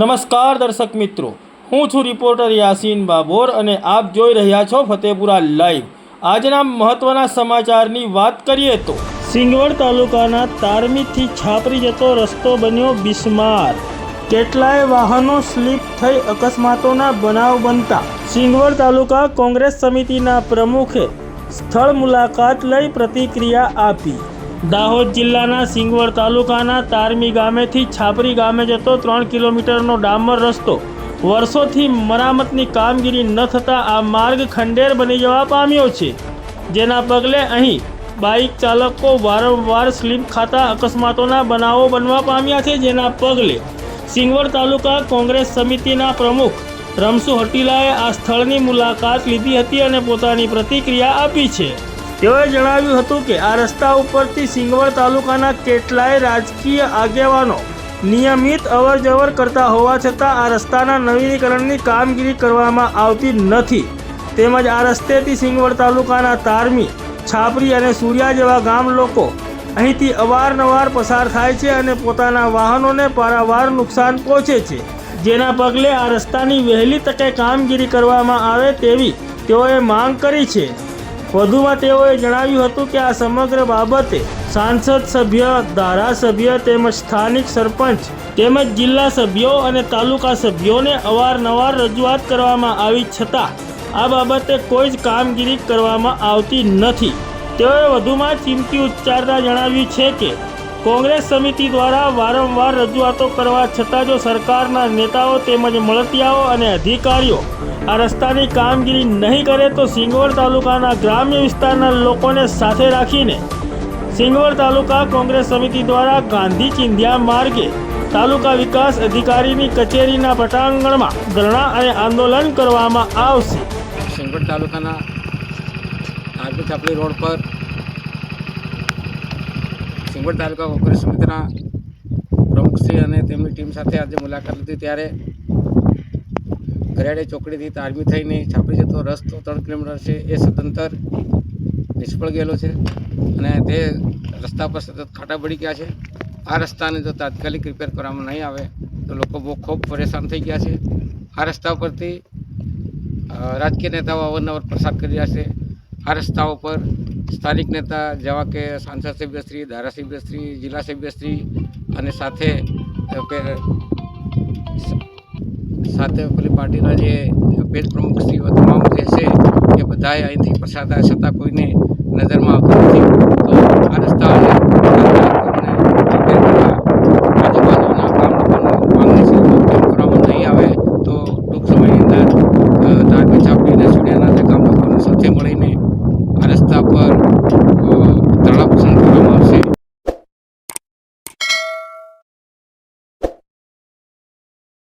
નમસ્કાર દર્શક મિત્રો. હું છું રિપોર્ટર યાસીન બાબોર અને આપ જોઈ રહ્યા છો ફતેપુરા લાઈવ. આજના મહત્વના સમાચારની વાત કરીએ તો, સિંગવડ તાલુકાના તારમીથી છાપરી જતો રસ્તો બન્યો બિસ્માર. કેટલાય વાહનો સ્લીપ થઈ અકસ્માતોના બનાવ બનતા સિંગવડ તાલુકા કોંગ્રેસ સમિતિના પ્રમુખે સ્થળ મુલાકાત લઈ પ્રતિક્રિયા આપી. દાહોદ જિલ્લાના સિંગવડ તાલુકાના તારમી ગામેથી છાપરી ગામે જતો ત્રણ કિલોમીટરનો ડામર રસ્તો વર્ષોથી મરામતની કામગીરી ન થતાં આ માર્ગ ખંડેર બની જવા પામ્યો છે. જેના પગલે અહીં બાઇક ચાલકો વારંવાર સ્લીપ ખાતા અકસ્માતોના બનાવો બનવા પામ્યા છે. જેના પગલે સિંગવડ તાલુકા કોંગ્રેસ સમિતિના પ્રમુખ રમસુ હટીલાએ આ સ્થળની મુલાકાત લીધી હતી અને પોતાની પ્રતિક્રિયા આપી છે. તેઓએ જણાવ્યું હતું કે આ રસ્તા ઉપરથી સિંગવડ તાલુકાના કેટલાય રાજકીય આગેવાનો નિયમિત અવર જવર કરતા હોવા છતાં આ રસ્તાના નવીનીકરણની કામગીરી કરવામાં આવતી નથી. તેમજ આ રસ્તેથી સિંગવડ તાલુકાના તારમી, છાપરી અને સૂર્યા જેવા ગામ લોકો અહીંથી અવારનવાર પસાર થાય છે અને પોતાના વાહનોને પારાવાર નુકસાન પહોંચે છે. જેના પગલે આ રસ્તાની વહેલી તકે કામગીરી કરવામાં આવે તેવી તેઓએ માંગ કરી છે. વધુમાં તેઓએ જણાવ્યું હતું કે આ સમગ્ર બાબતે સાંસદ સભ્ય, ધારાસભ્ય તેમજ સ્થાનિક સરપંચ તેમજ જિલ્લા સભ્યો અને તાલુકા સભ્યોને અવારનવાર રજૂઆત કરવામાં આવી છતાં આ બાબતે કોઈ જ કામગીરી કરવામાં આવતી નથી. તેઓએ વધુમાં ચીમકી ઉચ્ચારતા જણાવ્યું છે કે, કોંગ્રેસ સમિતિ દ્વારા વારંવાર રજૂઆતો કરવા છતાં જો સરકારના નેતાઓ તેમજ મળતિયાઓ અને અધિકારીઓ આ રસ્તાની કામગીરી નહીં કરે તો સિંગવડ તાલુકાના ગ્રામ્ય વિસ્તારના લોકોને સાથે રાખીને સિંગવડ તાલુકા કોંગ્રેસ સમિતિ દ્વારા ગાંધી ચિંધ્યા માર્ગે તાલુકા વિકાસ અધિકારીની કચેરીના પટાંગણમાં ધરણા અને આંદોલન કરવામાં આવશે. સિંગવડ તાલુકાના આરબી ચાપડી રોડ પર સિંગવડ તાલુકા કોંગ્રેસ સમિતિના પ્રમુખશ્રી અને તેમની ટીમ સાથે આજે મુલાકાત લીધી. ત્યારે ગરાડે ચોકડીથી તારમી થઈને છાપડી જતો રસ્તો ત્રણ કિલોમીટર છે, એ સદંતર નિષ્ફળ ગયેલો છે અને તે રસ્તા પર સતત ખાટા પડી ગયા છે. આ રસ્તાને જો તાત્કાલિક રિપેર કરવામાં નહીં આવે તો લોકો બહુ ખૂબ પરેશાન થઈ ગયા છે. આ રસ્તા પરથી રાજકીય નેતાઓ અવારનવાર પ્રસાર કરી રહ્યા છે. આ રસ્તાઓ પર સ્થાનિક નેતા જેવા કે સાંસદ સભ્યશ્રી, ધારાસભ્યશ્રી, જિલ્લા સભ્યશ્રી અને સાથે કે સાથે પેલી પાર્ટીના જે પેજ પ્રમુખશ્રીઓ તમામ જે છે, એ બધાએ અહીંથી પસાર થયા છતાં કોઈને નજરમાં આવતું નથી. તો આ રસ્તા